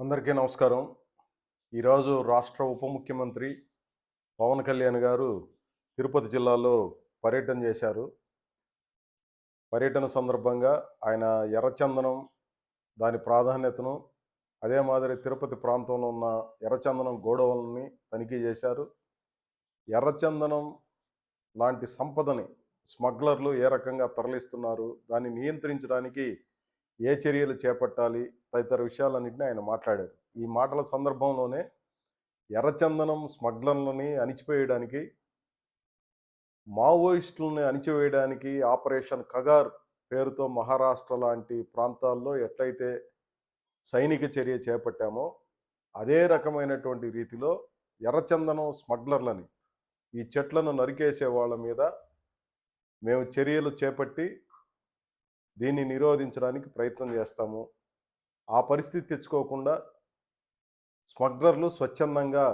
అందరికీ నమస్కారం. ఈరోజు రాష్ట్ర ఉప ముఖ్యమంత్రి పవన్ కళ్యాణ్ గారు తిరుపతి జిల్లాలో పర్యటన చేశారు. పర్యటన సందర్భంగా ఆయన ఎర్రచందనం దాని ప్రాధాన్యతను అదే మాదిరి తిరుపతి ప్రాంతంలో ఉన్న ఎర్రచందనం గోడౌన్ని తనిఖీ చేశారు. ఎర్రచందనం లాంటి సంపదని స్మగ్లర్లు ఏ రకంగా తరలిస్తున్నారు దాన్ని నియంత్రించడానికి ఏ చర్యలు చేపట్టాలి తదితర విషయాలన్నింటినీ ఆయన మాట్లాడారు ఈ మాటల సందర్భంలోనే ఎర్రచందనం స్మగ్లర్లని అణిచివేయడానికి మావోయిస్టులని అణిచివేయడానికి ఆపరేషన్ కగార్ పేరుతో మహారాష్ట్ర లాంటి ప్రాంతాల్లో ఎట్లయితే సైనిక చర్య చేపట్టామో అదే రకమైనటువంటి రీతిలో ఎర్రచందనం స్మగ్లర్లని ఈ చెట్లను నరికేసే వాళ్ళ మీద మేము చర్యలు చేపట్టి దీన్ని నిరోధించడానికి ప్రయత్నం చేస్తాము. ఆ పరిస్థితి తెచ్చుకోకుండా స్మగ్లర్లు స్వచ్ఛందంగా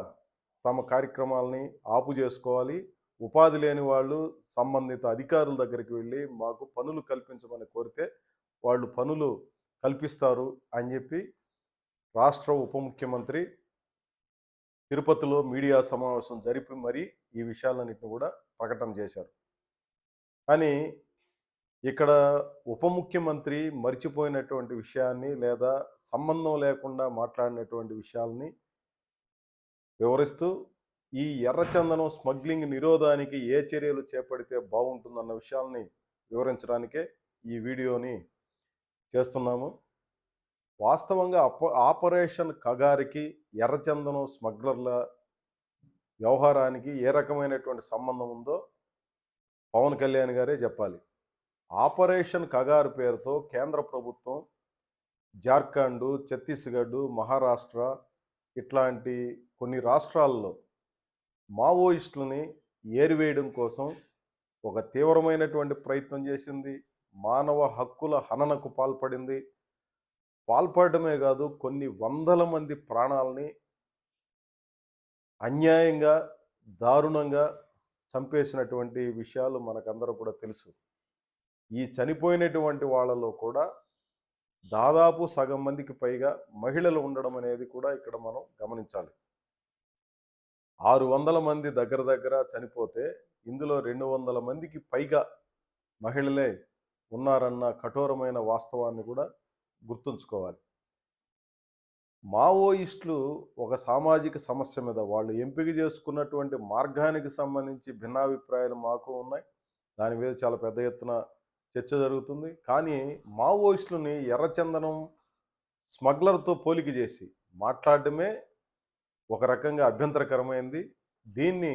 తమ కార్యక్రమాలని ఆపు చేసుకోవాలి. ఉపాధి లేని వాళ్ళు సంబంధిత అధికారుల దగ్గరికి వెళ్ళి మాకు పనులు కల్పించమని కోరితే వాళ్ళు పనులు కల్పిస్తారు అని చెప్పి రాష్ట్ర ఉప ముఖ్యమంత్రి తిరుపతిలో మీడియా సమావేశం జరిపి మరీ ఈ విషయాలన్నింటిని కూడా ప్రకటన చేశారు. కానీ ఇక్కడ ఉప ముఖ్యమంత్రి మర్చిపోయినటువంటి విషయాన్ని లేదా సంబంధం లేకుండా మాట్లాడినటువంటి విషయాల్ని వివరిస్తూ ఈ ఎర్రచందనం స్మగ్లింగ్ నిరోధానికి ఏ చర్యలు చేపడితే బాగుంటుందన్న విషయాల్ని వివరించడానికే ఈ వీడియోని చేస్తున్నాము. వాస్తవంగా అప ఆపరేషన్ కగారికి ఎర్రచందనం స్మగ్లర్ల వ్యవహారానికి ఏ రకమైనటువంటి సంబంధం ఉందో పవన్ కళ్యాణ్ గారే చెప్పాలి. ఆపరేషన్ కగారు పేరుతో కేంద్ర ప్రభుత్వం జార్ఖండ్ ఛత్తీస్గఢ్ మహారాష్ట్ర ఇట్లాంటి కొన్ని రాష్ట్రాల్లో మావోయిస్టులని ఏరివేయడం కోసం ఒక తీవ్రమైనటువంటి ప్రయత్నం చేసింది. మానవ హక్కుల హననకు పాల్పడింది. పాల్పడమే కాదు కొన్ని వందల మంది ప్రాణాలని అన్యాయంగా దారుణంగా చంపేసినటువంటి విషయాలు మనకందరూ కూడా తెలుసు. ఈ చనిపోయినటువంటి వాళ్ళలో కూడా దాదాపు సగం మందికి పైగా మహిళలు ఉండడం అనేది కూడా ఇక్కడ మనం గమనించాలి. ఆరు వందల మంది దగ్గర దగ్గర చనిపోతే ఇందులో రెండు వందల మందికి పైగా మహిళలే ఉన్నారన్న కఠోరమైన వాస్తవాన్ని కూడా గుర్తుంచుకోవాలి. మావోయిస్టులు ఒక సామాజిక సమస్య మీద వాళ్ళు ఎంపిక చేసుకున్నటువంటి మార్గానికి సంబంధించి భిన్నాభిప్రాయాలు మాకు ఉన్నాయి. దాని మీద చాలా పెద్ద ఎత్తున చర్చ జరుగుతుంది. కానీ మావోయిస్టులని ఎర్రచందనం స్మగ్లర్తో పోలిక చేసి మాట్లాడటమే ఒక రకంగా అభ్యంతరకరమైంది. దీన్ని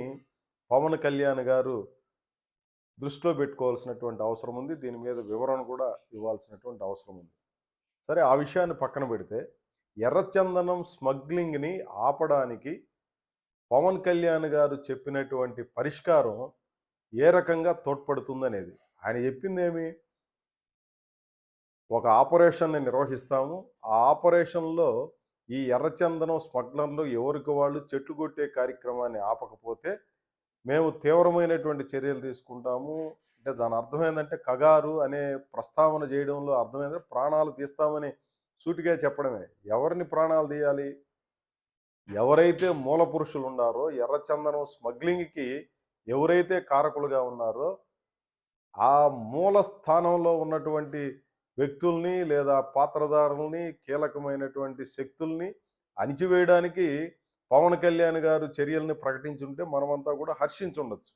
పవన్ కళ్యాణ్ గారు దృష్టిలో పెట్టుకోవాల్సినటువంటి అవసరం ఉంది. దీని మీద వివరణ కూడా ఇవ్వాల్సినటువంటి అవసరం ఉంది. సరే ఆ విషయాన్ని పక్కన పెడితే ఎర్రచందనం స్మగ్లింగ్ని ఆపడానికి పవన్ కళ్యాణ్ గారు చెప్పినటువంటి పరిష్కారం ఏ రకంగా తోడ్పడుతుందనేది. ఆయన చెప్పిందేమి? ఒక ఆపరేషన్ని నిర్వహిస్తాము. ఆ ఆపరేషన్లో ఈ ఎర్రచందనం స్మగ్లర్లు ఎవరికి వాళ్ళు చెట్లు కొట్టే కార్యక్రమాన్ని ఆపకపోతే మేము తీవ్రమైనటువంటి చర్యలు తీసుకుంటాము. అంటే దాని అర్థం ఏంటంటే కగారు అనే ప్రస్తావన చేయడంలో అర్థమైందంటే ప్రాణాలు తీస్తామని సూటిగా చెప్పడమే. ఎవరిని ప్రాణాలు తీయాలి? ఎవరైతే మూల పురుషులు ఉన్నారో ఎర్రచందనం స్మగ్లింగ్కి ఎవరైతే కారకులుగా ఉన్నారో ఆ మూల స్థానంలో ఉన్నటువంటి వ్యక్తుల్ని లేదా పాత్రధారుల్ని కీలకమైనటువంటి శక్తుల్ని అణిచివేయడానికి పవన్ కళ్యాణ్ గారు చర్యల్ని ప్రకటించుంటే మనమంతా కూడా హర్షించుండొచ్చు.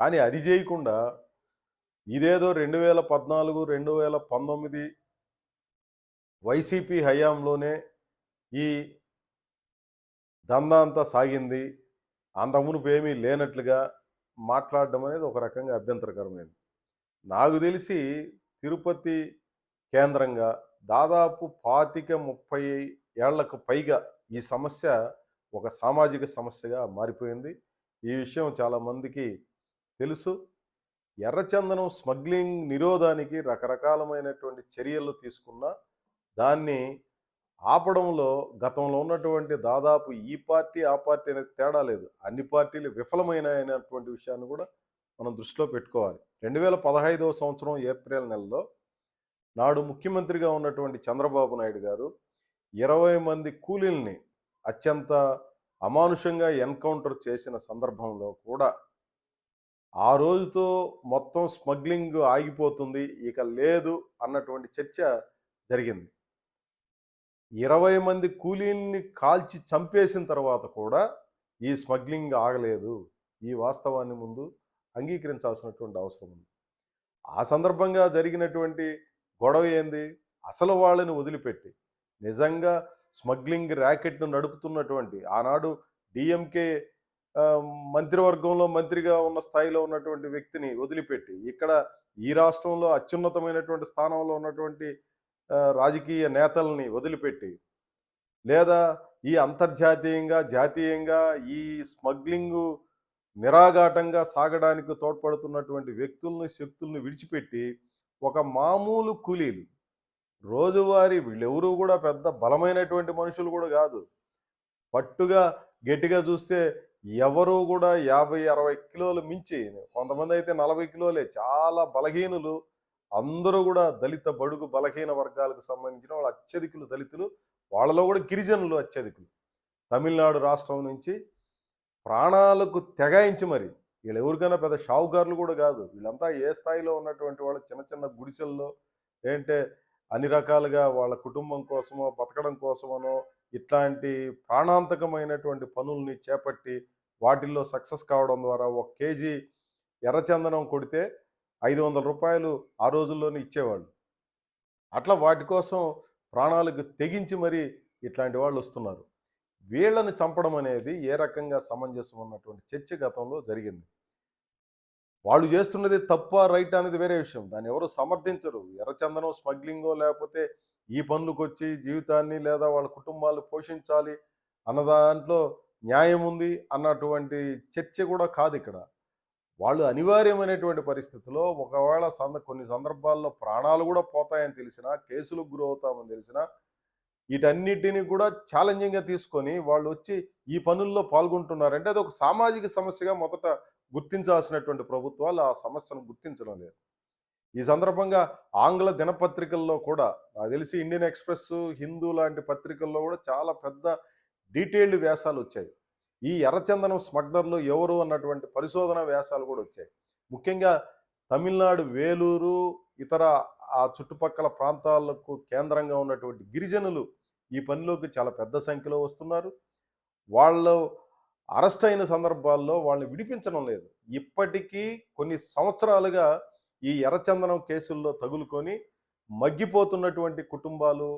కానీ అది చేయకుండా ఇదేదో రెండు వేల పద్నాలుగు రెండు వేల పంతొమ్మిది వైసీపీ హయాంలోనే ఈ దందా అంతా సాగింది. అంతమునుపు ఏమీ లేనట్లుగా మాట్లాడడం అనేది ఒక రకంగా అభ్యంతరకరమైనది. నాకు తెలిసి తిరుపతి కేంద్రంగా దాదాపు పాతిక ముప్పై ఏళ్ళకు పైగా ఈ సమస్య ఒక సామాజిక సమస్యగా మారిపోయింది. ఈ విషయం చాలామందికి తెలుసు. ఎర్రచందనం స్మగ్లింగ్ నిరోధానికి రకరకాలమైనటువంటి చర్యలు తీసుకున్న దాన్ని ఆపడంలో గతంలో ఉన్నటువంటి దాదాపు ఈ పార్టీ ఆ పార్టీ అనేది తేడా లేదు. అన్ని పార్టీలు విఫలమైనటువంటి విషయాన్ని కూడా మనం దృష్టిలో పెట్టుకోవాలి. రెండు వేల పదహైదవ సంవత్సరం ఏప్రిల్ నెలలో నాడు ముఖ్యమంత్రిగా ఉన్నటువంటి చంద్రబాబు నాయుడు గారు ఇరవై మంది కూలీల్ని అత్యంత అమానుషంగా ఎన్కౌంటర్ చేసిన సందర్భంలో కూడా ఆ రోజుతో మొత్తం స్మగ్లింగ్ ఆగిపోతుంది ఇక లేదు అన్నటువంటి చర్చ జరిగింది. ఇరవై మంది కూలీల్ని కాల్చి చంపేసిన తర్వాత కూడా ఈ స్మగ్లింగ్ ఆగలేదు. ఈ వాస్తవాన్ని ముందు అంగీకరించాల్సినటువంటి అవసరం ఉంది. ఆ సందర్భంగా జరిగినటువంటి గొడవ ఏంది? అసలు వాళ్ళని వదిలిపెట్టి నిజంగా స్మగ్లింగ్ ర్యాకెట్ను నడుపుతున్నటువంటి ఆనాడు డిఎంకే మంత్రివర్గంలో మంత్రిగా ఉన్న స్థాయిలో ఉన్నటువంటి వ్యక్తిని వదిలిపెట్టి ఇక్కడ ఈ రాష్ట్రంలో అత్యున్నతమైనటువంటి స్థానంలో ఉన్నటువంటి రాజకీయ నేతల్ని వదిలిపెట్టి లేదా ఈ అంతర్జాతీయంగా జాతీయంగా ఈ స్మగ్లింగ్ నిరాఘాటంగా సాగడానికి తోడ్పడుతున్నటువంటి వ్యక్తుల్ని శక్తుల్ని విడిచిపెట్టి ఒక మామూలు కూలీలు. రోజువారీ వీళ్ళెవరూ కూడా పెద్ద బలమైనటువంటి మనుషులు కూడా కాదు. పట్టుగా గట్టిగా చూస్తే ఎవరు కూడా యాభై అరవై కిలోలు మించి కొంతమంది అయితే నలభై కిలోలే చాలా బలహీనులు అందరూ కూడా దళిత బడుగు బలహీన వర్గాలకు సంబంధించిన వాళ్ళు అత్యధికులు దళితులు వాళ్ళలో కూడా గిరిజనులు అత్యధికులు. తమిళనాడు రాష్ట్రం నుంచి ప్రాణాలకు తెగాయించి మరి వీళ్ళు ఎవరికైనా పెద్ద షావుకారులు కూడా కాదు. వీళ్ళంతా ఏ స్థాయిలో ఉన్నటువంటి వాళ్ళు చిన్న చిన్న గుడిసెల్లో ఏంటంటే అన్ని రకాలుగా వాళ్ళ కుటుంబం కోసమో బతకడం కోసమనో ఇట్లాంటి ప్రాణాంతకమైనటువంటి పనుల్ని చేపట్టి వాటిల్లో సక్సెస్ కావడం ద్వారా ఒక కేజీ ఎర్రచందనం కొడితే ఐదు వందల రూపాయలు ఆ రోజుల్లోనే ఇచ్చేవాళ్ళు. అట్లా వాటి కోసం ప్రాణాలకు తెగించి మరి ఇట్లాంటి వాళ్ళు వస్తున్నారు. వీళ్ళని చంపడం అనేది ఏ రకంగా సమంజసం ఉన్నటువంటి చర్చ గతంలో జరిగింది. వాళ్ళు చేస్తున్నది తప్ప రైట్ అనేది వేరే విషయం. దాన్ని ఎవరు సమర్థించరు. ఎర్రచందనం స్మగ్లింగో లేకపోతే ఈ పనులకు వచ్చి జీవితాన్ని లేదా వాళ్ళ కుటుంబాలు పోషించాలి అన్న దాంట్లో న్యాయం ఉంది అన్నటువంటి చర్చ కూడా కాదు ఇక్కడ. వాళ్ళు అనివార్యమైనటువంటి పరిస్థితిలో ఒకవేళ సంద కొన్ని సందర్భాల్లో ప్రాణాలు కూడా పోతాయని తెలిసినా కేసులకు గురవుతామని తెలిసినా వీటన్నిటిని కూడా ఛాలెంజింగ్గా తీసుకొని వాళ్ళు వచ్చి ఈ పనుల్లో పాల్గొంటున్నారంటే అది ఒక సామాజిక సమస్యగా మొదట గుర్తించాల్సినటువంటి ప్రభుత్వాలు ఆ సమస్యను గుర్తించడం లేదు. ఈ సందర్భంగా ఆంగ్ల దినపత్రికల్లో కూడా నాకు తెలిసి ఇండియన్ ఎక్స్ప్రెస్ హిందూ లాంటి పత్రికల్లో కూడా చాలా పెద్ద డీటెయిల్డ్ వ్యాసాలు వచ్చాయి. ఈ ఎర్రచందనం స్మగ్లర్లు ఎవరు అన్నటువంటి పరిశోధన వ్యాసాలు కూడా వచ్చాయి. ముఖ్యంగా తమిళనాడు వేలూరు ఇతర ఆ చుట్టుపక్కల ప్రాంతాలకు కేంద్రంగా ఉన్నటువంటి గిరిజనులు ఈ పనిలోకి చాలా పెద్ద సంఖ్యలో వస్తున్నారు. వాళ్ళు అరెస్ట్ అయిన సందర్భాల్లో వాళ్ళని విడిపించడం లేదు. ఇప్పటికీ కొన్ని సంవత్సరాలుగా ఈ ఎర్రచందనం కేసుల్లో తగులుకొని మగ్గిపోతున్నటువంటి కుటుంబాలు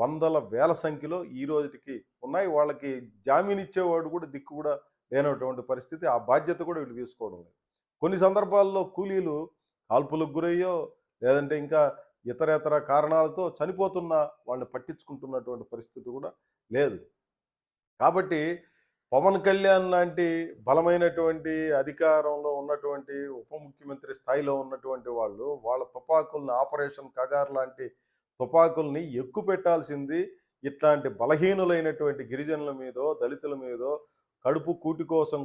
వందల వేల సంఖ్యలో ఈ రోజుకి ఉన్నాయి. వాళ్ళకి జామీన్ ఇచ్చేవాడు కూడా దిక్కు కూడా లేనటువంటి పరిస్థితి. ఆ బాధ్యత కూడా వీళ్ళు తీసుకోవడం లేదు. కొన్ని సందర్భాల్లో కూలీలు కాల్పులకు గురయ్యో లేదంటే ఇంకా ఇతర ఇతర కారణాలతో చనిపోతున్న వాళ్ళని పట్టించుకుంటున్నటువంటి పరిస్థితి కూడా లేదు. కాబట్టి పవన్ కళ్యాణ్ లాంటి బలమైనటువంటి అధికారంలో ఉన్నటువంటి ఉప ముఖ్యమంత్రి స్థాయిలో ఉన్నటువంటి వాళ్ళు వాళ్ళ తుపాకుల్ని ఆపరేషన్ కగార్ లాంటి తుపాకుల్ని ఎక్కువ పెట్టాల్సింది ఇట్లాంటి బలహీనులైనటువంటి గిరిజనుల మీదో దళితుల మీదో కడుపు కూటి కోసం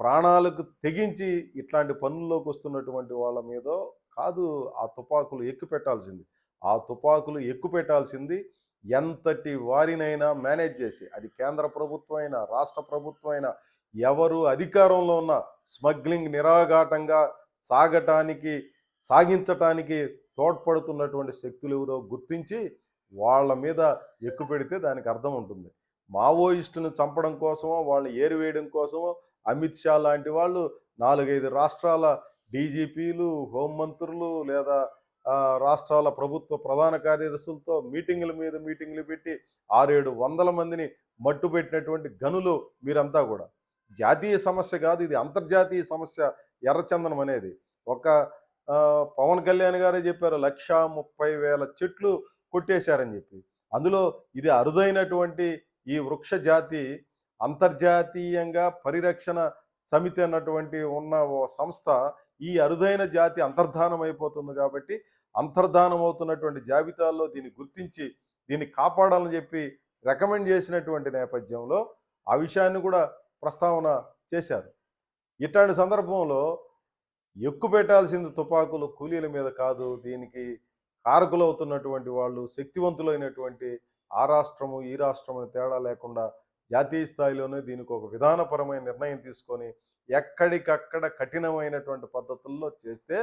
ప్రాణాలకు తెగించి ఇట్లాంటి పనుల్లోకి వస్తున్నటువంటి వాళ్ళ మీదో కాదు ఆ తుపాకులు ఎక్కువ పెట్టాల్సింది. ఆ తుపాకులు ఎక్కువ పెట్టాల్సింది ఎంతటి వారినైనా మేనేజ్ చేసి అది కేంద్ర ప్రభుత్వం అయినా రాష్ట్ర ప్రభుత్వం అయినా ఎవరు అధికారంలో ఉన్న స్మగ్లింగ్ నిరాఘాటంగా సాగటానికి సాగించటానికి తోడ్పడుతున్నటువంటి శక్తులు ఎవరో గుర్తించి వాళ్ళ మీద ఎక్కువ పెడితే దానికి అర్థం ఉంటుంది. మావోయిస్టులను చంపడం కోసమో వాళ్ళని ఏరివేయడం కోసమో అమిత్ షా లాంటి వాళ్ళు నాలుగైదు రాష్ట్రాల డీజీపీలు హోంమంత్రులు లేదా రాష్ట్రాల ప్రభుత్వ ప్రధాన కార్యదర్శులతో మీటింగుల మీద మీటింగులు పెట్టి ఆరేడు వందల మందిని మట్టు పెట్టినటువంటి గనులు మీరంతా కూడా. జాతీయ సమస్య కాదు ఇది అంతర్జాతీయ సమస్య ఎర్రచందనం అనేది. ఒక పవన్ కళ్యాణ్ గారే చెప్పారు లక్ష ముప్పై వేల చెట్లు కొట్టేశారని చెప్పి. అందులో ఇది అరుదైనటువంటి ఈ వృక్ష జాతి అంతర్జాతీయంగా పరిరక్షణ సమితి అన్నటువంటి ఉన్న ఓ సంస్థ ఈ అరుదైన జాతి అంతర్ధానం అయిపోతుంది కాబట్టి అంతర్ధానం అవుతున్నటువంటి జాబితాల్లో దీన్ని గుర్తించి దీన్ని కాపాడాలని చెప్పి రికమెండ్ చేసినటువంటి నేపథ్యంలో ఆ విషయాన్ని కూడా ప్రస్తావన చేశారు. ఇట్లాంటి సందర్భంలో ఎక్కువ పెట్టాల్సింది తుపాకులు కూలీల మీద కాదు. దీనికి కారకులవుతున్నటువంటి వాళ్ళు శక్తివంతులైనటువంటి ఆ రాష్ట్రము ఈ రాష్ట్రము తేడా లేకుండా జాతీయ స్థాయిలోనే దీనికి ఒక విధానపరమైన నిర్ణయం తీసుకొని ఎక్కడికక్కడ కఠినమైనటువంటి పద్ధతుల్లో చేస్తే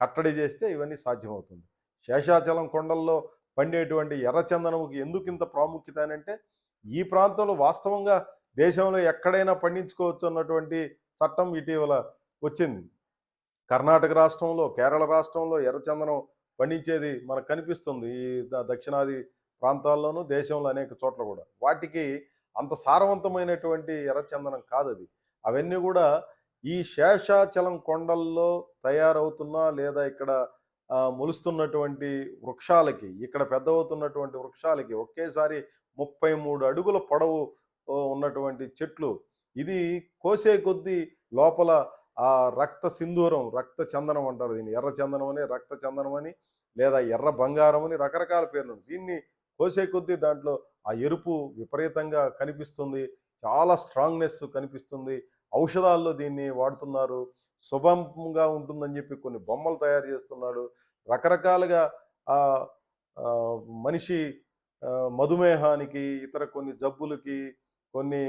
కట్టడి చేస్తే ఇవన్నీ సాధ్యమవుతుంది. శేషాచలం కొండల్లో పండేటువంటి ఎర్రచందనముకి ఎందుకు ఇంత ప్రాముఖ్యత అని అంటే ఈ ప్రాంతంలో వాస్తవంగా దేశంలో ఎక్కడైనా పండించుకోవచ్చు అన్నటువంటి చట్టం ఇటీవల వచ్చింది. కర్ణాటక రాష్ట్రంలో కేరళ రాష్ట్రంలో ఎర్రచందనం పండించేది మనకు కనిపిస్తుంది. ఈ దక్షిణాది ప్రాంతాల్లోనూ దేశంలో అనేక చోట్ల కూడా. వాటికి అంత సారవంతమైనటువంటి ఎర్రచందనం కాదు అది అవన్నీ కూడా ఈ శేషాచలం కొండల్లో తయారవుతున్న లేదా ఇక్కడ మొలుస్తున్నటువంటి వృక్షాలకి ఇక్కడ పెద్దవుతున్నటువంటి వృక్షాలకి ఒకేసారి ముప్పై మూడు అడుగుల పొడవు ఉన్నటువంటి చెట్లు. ఇది కోసే కొద్దీ లోపల ఆ రక్త సింధూరం రక్త చందనం అంటారు దీన్ని. ఎర్ర చందనం అని రక్త చందనం అని లేదా ఎర్ర బంగారం అని రకరకాల పేర్లు దీన్ని కోసే కొద్దీ దాంట్లో ఆ ఎరుపు విపరీతంగా కనిపిస్తుంది. చాలా స్ట్రాంగ్నెస్ కనిపిస్తుంది. ఔషధాల్లో దీన్ని వాడుతున్నారు. శుభంగా ఉంటుందని చెప్పి కొన్ని బొమ్మలు తయారు చేస్తున్నాడు. రకరకాలుగా ఆ మనిషి మధుమేహానికి ఇతర కొన్ని జబ్బులకి కొన్ని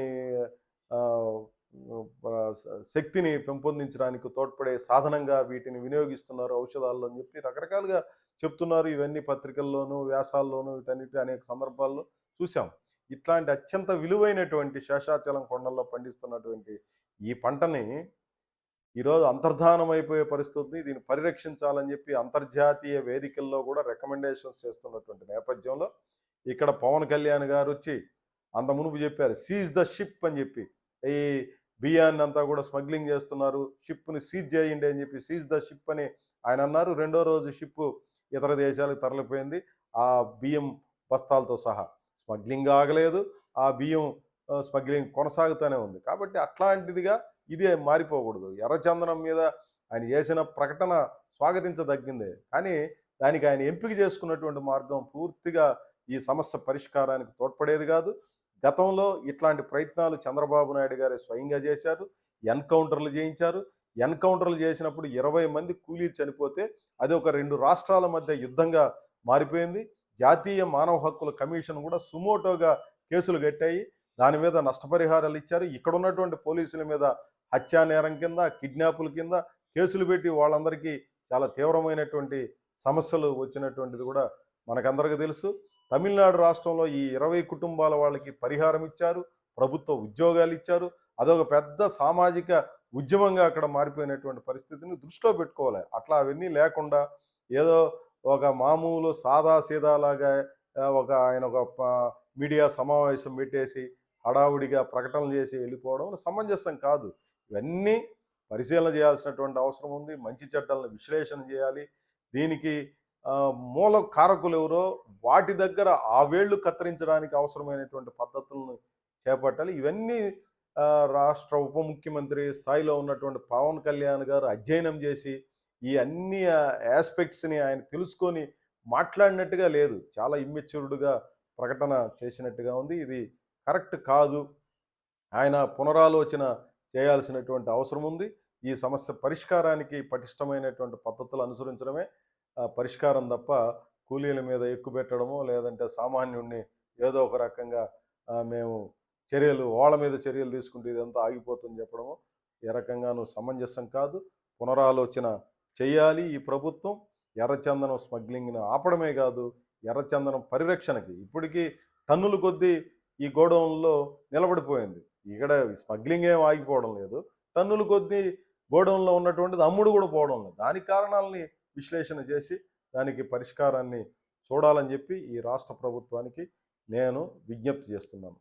శక్తిని పెంపొందించడానికి తోడ్పడే సాధనంగా వీటిని వినియోగిస్తున్నారు ఔషధాల్లో అని చెప్పి రకరకాలుగా చెప్తున్నారు. ఇవన్నీ పత్రికల్లోనూ వ్యాసాల్లోనూ వీటన్నిటి అనేక సందర్భాల్లో చూసాం ఇట్లాంటి అత్యంత విలువైనటువంటి శేషాచలం కొండల్లో పండిస్తున్నటువంటి ఈ పంటని ఈరోజు అంతర్ధానం అయిపోయే పరిస్థితి దీన్ని పరిరక్షించాలని చెప్పి అంతర్జాతీయ వేదికల్లో కూడా రికమెండేషన్స్ చేస్తున్నటువంటి నేపథ్యంలో ఇక్కడ పవన్ కళ్యాణ్ గారు వచ్చి అంత మునుపు చెప్పారు సీజ్ ద షిప్ అని చెప్పి. ఈ బియ్యాన్ని అంతా కూడా స్మగ్లింగ్ చేస్తున్నారు. షిప్ని సీజ్ చేయండి అని చెప్పి సీజ్ ద షిప్ అని ఆయన అన్నారు. రెండో రోజు షిప్ ఇతర దేశాలకు తరలిపోయింది. ఆ బియ్యం బస్తాలతో సహా. స్మగ్లింగ్ ఆగలేదు. ఆ బియ్యం స్మగ్లింగ్ కొనసాగుతూనే ఉంది. కాబట్టి అట్లాంటిదిగా ఇదే మారిపోకూడదు. ఎర్రచందనం మీద ఆయన చేసిన ప్రకటన స్వాగతించదగ్గిందే. కానీ దానికి ఆయన ఎంపిక చేసుకున్నటువంటి మార్గం పూర్తిగా ఈ సమస్య పరిష్కారానికి తోడ్పడేది కాదు. గతంలో ఇట్లాంటి ప్రయత్నాలు చంద్రబాబు నాయుడు గారే స్వయంగా చేశారు. ఎన్కౌంటర్లు చేయించారు. ఎన్కౌంటర్లు చేసినప్పుడు ఇరవై మంది కూలీ చనిపోతే అది ఒక రెండు రాష్ట్రాల మధ్య యుద్ధంగా మారిపోయింది. జాతీయ మానవ హక్కుల కమిషన్ కూడా సుమోటోగా కేసులు కట్టాయి. దాని మీద నష్టపరిహారాలు ఇచ్చారు. ఇక్కడ ఉన్నటువంటి పోలీసుల మీద హత్యా నేరం కింద కిడ్నాపుల కింద కేసులు పెట్టి వాళ్ళందరికీ చాలా తీవ్రమైనటువంటి సమస్యలు వచ్చినటువంటిది కూడా మనకందరికీ తెలుసు. తమిళనాడు రాష్ట్రంలో ఈ ఇరవై కుటుంబాల వాళ్ళకి పరిహారం ఇచ్చారు ప్రభుత్వ ఉద్యోగాలు ఇచ్చారు. అదొక పెద్ద సామాజిక ఉద్యమంగా అక్కడ మారిపోయినటువంటి పరిస్థితిని దృష్టిలో పెట్టుకోవాలి. అట్లా అవన్నీ లేకుండా ఏదో ఒక మామూలు సాదా సీదాలాగా ఒక ఆయన ఒక మీడియా సమావేశం పెట్టేసి హడావుడిగా ప్రకటనలు చేసి వెళ్ళిపోవడం సమంజసం కాదు. ఇవన్నీ పరిశీలన చేయాల్సినటువంటి అవసరం ఉంది. మంచి చెడ్డలను విశ్లేషణ చేయాలి. దీనికి మూల కారకులు ఎవరో వాటి దగ్గర ఆ వేళ్ళు కత్తిరించడానికి అవసరమైనటువంటి పద్ధతులను చేపట్టాలి. ఇవన్నీ రాష్ట్ర ఉప ముఖ్యమంత్రి స్థాయిలో ఉన్నటువంటి పవన్ కళ్యాణ్ గారు అధ్యయనం చేసి ఈ అన్ని ఆస్పెక్ట్స్ని ఆయన తెలుసుకొని మాట్లాడినట్టుగా లేదు. చాలా ఇమ్మెచ్యూర్డ్గా ప్రకటన చేసినట్టుగా ఉంది. ఇది కరెక్ట్ కాదు. ఆయన పునరాలోచన చేయాల్సినటువంటి అవసరం ఉంది. ఈ సమస్య పరిష్కారానికి పటిష్టమైనటువంటి పద్ధతులు అనుసరించడమే పరిష్కారం తప్ప కూలీల మీద ఎక్కుపెట్టడమో లేదంటే సామాన్యుడిని ఏదో ఒక రకంగా మేము చర్యలు వాళ్ళ మీద చర్యలు తీసుకుంటే ఇదంతా ఆగిపోతుంది చెప్పడము ఏ రకంగానూ సమంజసం కాదు. పునరాలోచన చేయాలి ఈ ప్రభుత్వం ఎర్రచందనం స్మగ్లింగ్ను ఆపడమే కాదు ఎర్రచందనం పరిరక్షణకి ఇప్పటికీ టన్నులు కొద్దీ ఈ గోడౌన్లో నిలబడిపోయింది. ఇక్కడ స్మగ్లింగ్ ఏం ఆగిపోవడం లేదు. టన్నులు కొద్దీ గోడౌన్లో ఉన్నటువంటిది అమ్ముడు కూడా పోవడం లేదు. దానికి కారణాలని విశ్లేషణ చేసి దానికి పరిష్కారాన్ని చూడాలని చెప్పి ఈ రాష్ట్ర ప్రభుత్వానికి నేను విజ్ఞప్తి చేస్తున్నాను.